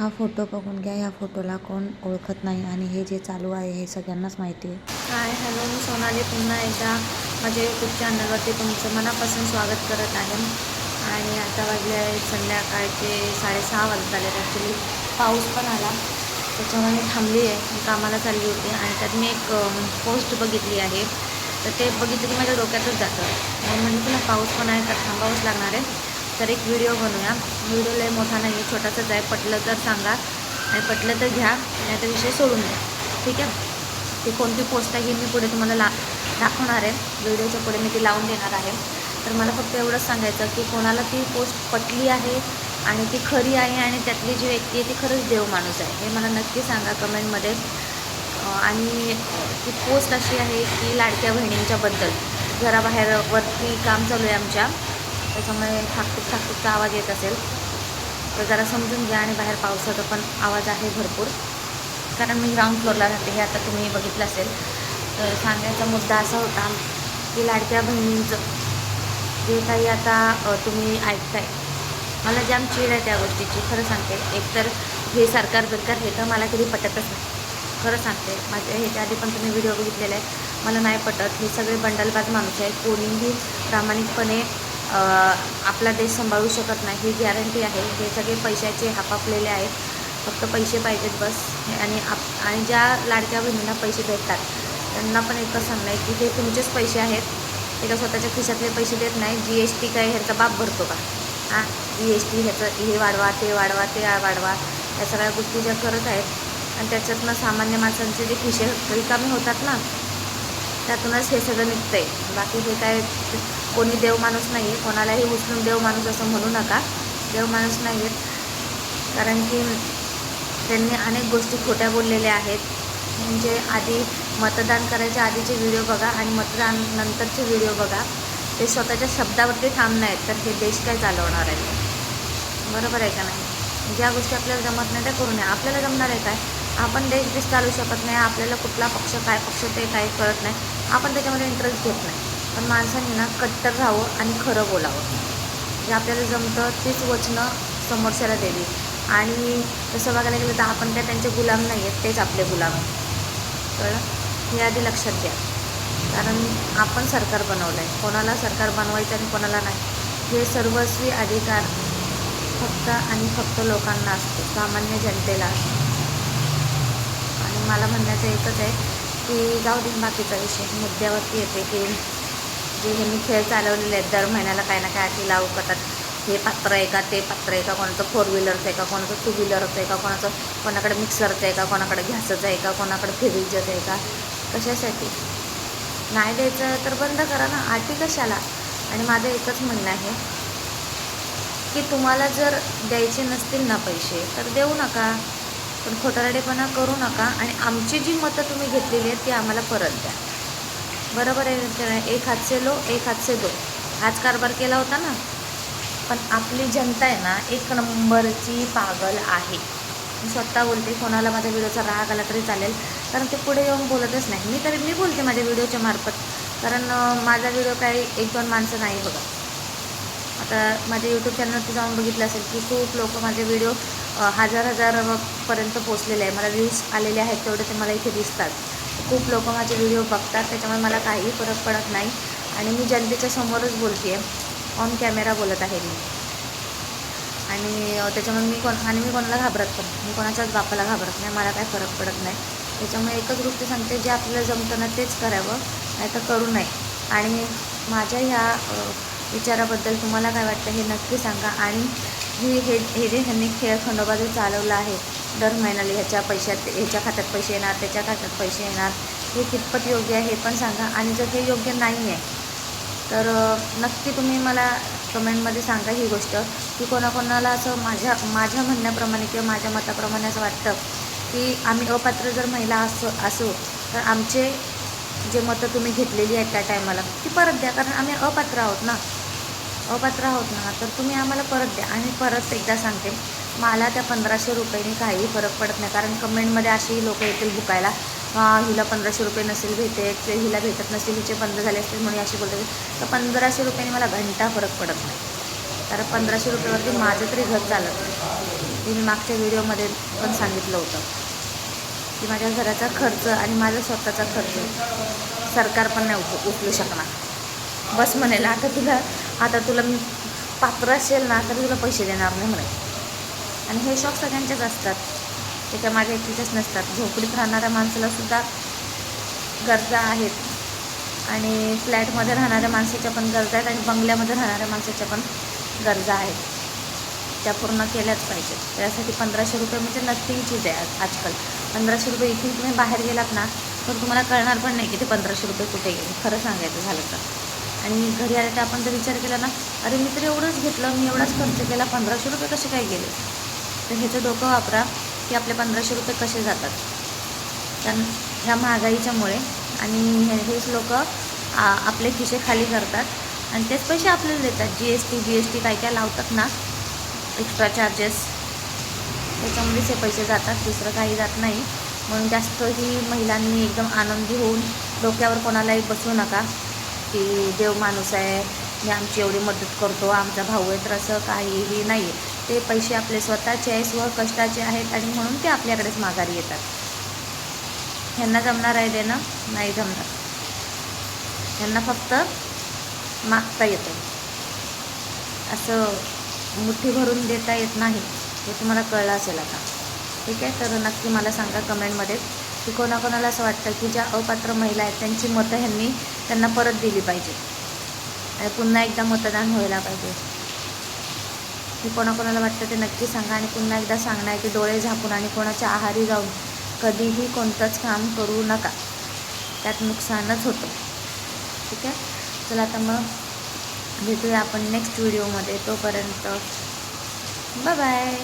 हा फोटो बघून घ्या. ह्या फोटोला कोण ओळखत नाही आणि हे जे चालू आहे हे सगळ्यांनाच माहिती आहे. हाय हॅलो मी सोनाली पुन्हा एकदा माझ्या यूट्यूब चॅनलवरती तुमचं मनापासून स्वागत करत आहे. आणि आता वाजले आहेत संध्याकाळचे साडेसहा वाजत आले ॲक्च्युली पाऊस पण आला. त्याच्यामुळे मी थांबली आहे. मी कामाला चालली होती आणि त्यात मी एक पोस्ट बघितली आहे. तर ते बघितलं की माझ्या डोक्यातच जातं. म्हणून म्हणजे तुला पाऊस पण आहे तर थांबावंच लागणार आहे. तर एक व्हिडिओ बनवूया. व्हिडिओ लय मोठा नाही आहे छोटासाच आहे पटलं तर सांगा. आणि पटलं तर घ्या नाही तर विषय सोडून द्या. ठीक आहे? ती कोणती पोस्ट आहे मी पुढे तुम्हाला ला दाखवणार आहे. व्हिडिओच्या पुढे मी ती लावून देणार आहे. तर मला फक्त एवढंच सांगायचं की कोणाला ती पोस्ट पटली आहे आणि ती खरी आहे आणि त्यातली जी व्यक्ती आहे ती खरंच देव माणूस आहे हे मला नक्की सांगा कमेंटमध्ये. आणि ती पोस्ट अशी आहे की लाडक्या बहिणींच्याबद्दल घराबाहेर वरती काम चालू आहे आमच्या. त्याच्यामुळे ठाकटूक ठाकटूकचा आवाज येत असेल. तर जरा समजून घ्या आणि बाहेर पावसाचा पण आवाज आहे भरपूर. कारण मी ग्राउंड फ्लोअरला राहते हे आता तुम्ही बघितलं असेल. तर सांगायचा मुद्दा असा होता की लाडक्या बहिणींचं जे काही आता तुम्ही ऐकताय. मला जाम चीड आहे त्या गोष्टीची खरं सांगते. एकतर हे सरकार बिरकार हे तर मला कधी पटतच नाही. खरं सांगते. माझ्या ह्याच्या आधी पण तुम्ही व्हिडिओ बघितलेला आहे मला नाही पटत. हे सगळे बंडलबाज माणूस आहे कोणीही प्रामाणिकपणे आपला देश सांभाळू शकत नाही ही गॅरंटी आहे. हे सगळे पैशाचे हापापलेले आहेत. फक्त पैसे पाहिजेत बस. आणि आप आणि ज्या लाडक्या बहिणींना पैसे भेटतात त्यांना पण एकच सांगणं आहे की हे तुमचेच पैसे आहेत. ते का स्वतःच्या खिशातले पैसे देत नाही. जी एस टी काय ह्याचा बाप भरतो का? हां? जी एस टी ह्याचं हे वाढवा ते वाढवा ते वाढवा. या सगळ्या गोष्टी ज्या करत आहेत आणि त्याच्यातनं सामान्य माणसांचे जे खिशे रिकामे होतात ना त्यातूनच हे सगळं निघतं आहे बाकी हे काय कोणी देव माणूस नाही आहे कोणालाही उचलून देव माणूस असं म्हणू नका. देव माणूस नाही आहेत कारण की त्यांनी अनेक गोष्टी खोट्या बोललेल्या आहेत. म्हणजे आधी मतदान करायच्या आधीचे व्हिडिओ बघा आणि मतदान नंतरचे व्हिडिओ बघा. ते स्वतःच्या शब्दावरती ठाम नाहीत तर हे देश काय चालवणार आहे? बरोबर आहे का नाही? ज्या गोष्टी आपल्याला जमत नाही त्या करू नये. आपल्याला जमणार आहे काय? आपण देश देश चालू शकत नाही. आपल्याला कुठला पक्ष काय पक्ष ते काय कळत नाही. आपण त्याच्यामध्ये इंटरेस्ट घेत नाही. पण माणसांनी ना कट्टर राहावं आणि खरं बोलावं. जे आपल्याला जमतं तीच वचनं समोरच्याला द्यावी. आणि तसं बघायला गेलं तर आपण काय त्यांचे गुलाम नाही आहेत तेच आपले गुलाम आहेत. कळलं? हे आधी लक्षात घ्या. कारण आपण सरकार बनवलं आहे कोणाला सरकार बनवायचं आणि कोणाला नाही. हे सर्वस्वी अधिकार फक्त आणि फक्त लोकांना असतो. सामान्य जनतेला असतो. आणि मला म्हणण्याचं एकच आहे की जाऊ दे बाकीचा विषय. मुद्द्यावरती येते की जे हे मी खेळ चालवलेले आहेत दर महिन्याला काही ना काय अटी लावू करतात. हे पात्र आहे का ते पात्र आहे का कोणाचं फोर व्हीलरचं आहे का कोणाचं टू व्हीलरचं आहे का कोणाचं कोणाकडे मिक्सरचं आहे का कोणाकडे घ्यासचं आहे का कोणाकडे फ्रीजचं आहे का कशासाठी? नाही द्यायचं तर बंद करा ना आटी कशाला? आणि माझं एकच म्हणणं आहे की तुम्हाला जर द्यायचे नसतील ना पैसे तर देऊ नका. पण खोटारडेपणा करू नका आणि आमची जी मतं तुम्ही घेतलेली आहेत ती आम्हाला परत द्या. बरोबर आहे एक हातसे लो एक हातसे दो. हाच कारभार केला होता ना? पण आपली जनता आहे ना एक नंबरची पागल आहे. मी स्वतः बोलते कोणाला माझ्या व्हिडिओचा राग आला तरी चालेल. कारण ते पुढे येऊन बोलतच नाही. मी तरी मी बोलते माझ्या व्हिडिओच्या मार्फत. कारण माझा व्हिडिओ काही एक दोन माणसं नाही बघा आता माझ्या यूट्यूब चॅनलवरती जाऊन बघितलं असेल की खूप लोक माझे व्हिडिओ हजार हजारपर्यंत पोचलेले आहे. मला व्ह्यूज आलेले आहेत तेवढे ते मला इथे दिसतात. खूप लोक माझे व्हिडिओ बघतात त्याच्यामुळे मला काही फरक पडत नाही. आणि मी जनतेच्या समोरच बोलते आहे ऑन कॅमेरा बोलत आहे मी. आणि त्याच्यामुळे मी कोण आणि मी कोणाला घाबरत पण मी कोणाच्याच बापाला घाबरत नाही. मला काय फरक पडत नाही. त्याच्यामुळे एकच गोष्ट सांगते जे आपल्याला जमतं ना तेच करावं नाही तर करू नये. आणि माझ्या ह्या विचाराबद्दल तुम्हाला काय वाटतं हे नक्की सांगा. आणि हे हे जे ह्यांनी खेळ खंडोबा जो चालवला आहे दर महिन्याला ह्याच्या पैशात ह्याच्या खात्यात पैसे येणार त्याच्या खात्यात पैसे येणार हे कितपत योग्य आहे हे पण सांगा. आणि जर हे योग्य नाही आहे तर नक्की तुम्ही मला कमेंटमध्ये सांगा ही गोष्ट की कोणाकोणाला असं माझ्या माझ्या म्हणण्याप्रमाणे किंवा माझ्या मताप्रमाणे असं वाटतं की आम्ही अपात्र जर महिला असो असो तर आमचे जे मतं तुम्ही घेतलेली आहेत त्या टायमाला ती परत द्या कारण आम्ही अपात्र आहोत ना. अपात्र आहोत ना तर तुम्ही आम्हाला परत द्या. आणि परत एकदा सांगते मला त्या पंधराशे रुपयांनी काही फरक पडत नाही. कारण कमेंटमध्ये अशीही लोक येतील बुकायला हिला पंधराशे रुपये नसेल भेटे ते हिला भेटत नसेल हिचे बंद झाले असतील म्हणून अशी बोलते तर पंधराशे रुपयांनी मला घंटा फरक पडत नाही. कारण पंधराशे रुपयावरती माझं तरी घर चालत नाही. मी मागच्या व्हिडिओमध्ये पण सांगितलं होतं की माझ्या घराचा खर्च आणि माझा स्वतःचा खर्च सरकार पण नाही उप उचलू शकणार. बस म्हणेल आता तुला आता तुला मी पात्र असेल ना तर तुला पैसे देणार नाही म्हणे. आणि हे शॉक सगळ्यांचेच असतात. ते काय माझ्या एकटीचेच नसतात. झोपडीत राहणाऱ्या माणसालासुद्धा गरजा आहेत. आणि फ्लॅटमध्ये राहणाऱ्या माणसाच्या पण गरजा आहेत आणि बंगल्यामध्ये राहणाऱ्या माणसाच्या पण गरजा आहेत. त्या पूर्ण केल्याच पाहिजेत. त्यासाठी पंधराशे रुपये म्हणजे नथिंग चीज आहे आजकाल. पंधराशे रुपये इथून तुम्ही बाहेर गेलात ना तर तुम्हाला कळणार पण नाही की ते पंधराशे रुपये कुठे गेले. खरं सांगायचं झालं तर. आणि घरी आले तर आपण जर विचार केला ना अरे मी तर एवढंच घेतलं मी एवढाच खर्च केला पंधराशे रुपये कसे काय गेले? तर ह्याचं डोकं वापरा की आपले पंधराशे रुपये कसे जातात. कारण ह्या महागाईच्यामुळे आणि हे हेच लोक आपले खिसे खाली करतात आणि तेच पैसे आपल्याला देतात. G S T G S T काय काय लावतात ना एक्स्ट्रा चार्जेस त्याच्यामुळेच हे पैसे जातात. दुसरं काही जात नाही. म्हणून जास्त ही महिलांनी एकदम आनंदी होऊन डोक्यावर कोणालाही बसवू नका की देव माणूस आहे मी आमची एवढी मदत करतो आमचा भाऊ आहे तर असं काहीही नाही आहे ते पैसे आपले स्वतःचे आहे स्व कष्टाचे आहेत आणि म्हणून ते आपल्याकडेच माघारी येतात. ह्यांना जमणार आहे देणं? नाही जमणार. ह्यांना फक्त मागता येतं. असं मुठ्ठी भरून देता येत नाही हे तुम्हाला कळलं असेल आता. ठीक आहे? तर नक्की मला सांगा कमेंटमध्ये. की कोणाकोणाला असं वाटतं की ज्या अपात्र महिला आहेत त्यांची मतं ह्यांनी त्यांना परत दिली पाहिजे. आणि पुन्हा एकदा मतदान व्हायला पाहिजे. हे कोणाकोणाला वाटतं ते नक्की सांगा आणि पुन्हा एकदा सांगणार आहे की डोळे झाकून आणि कोणाच्या आहारी जाऊन कधीही कोणतंच काम करू नका. त्यात नुकसानच होतं. ठीक आहे? चला आता मग भेटूया आपण नेक्स्ट व्हिडिओमध्ये तोपर्यंत बाय बाय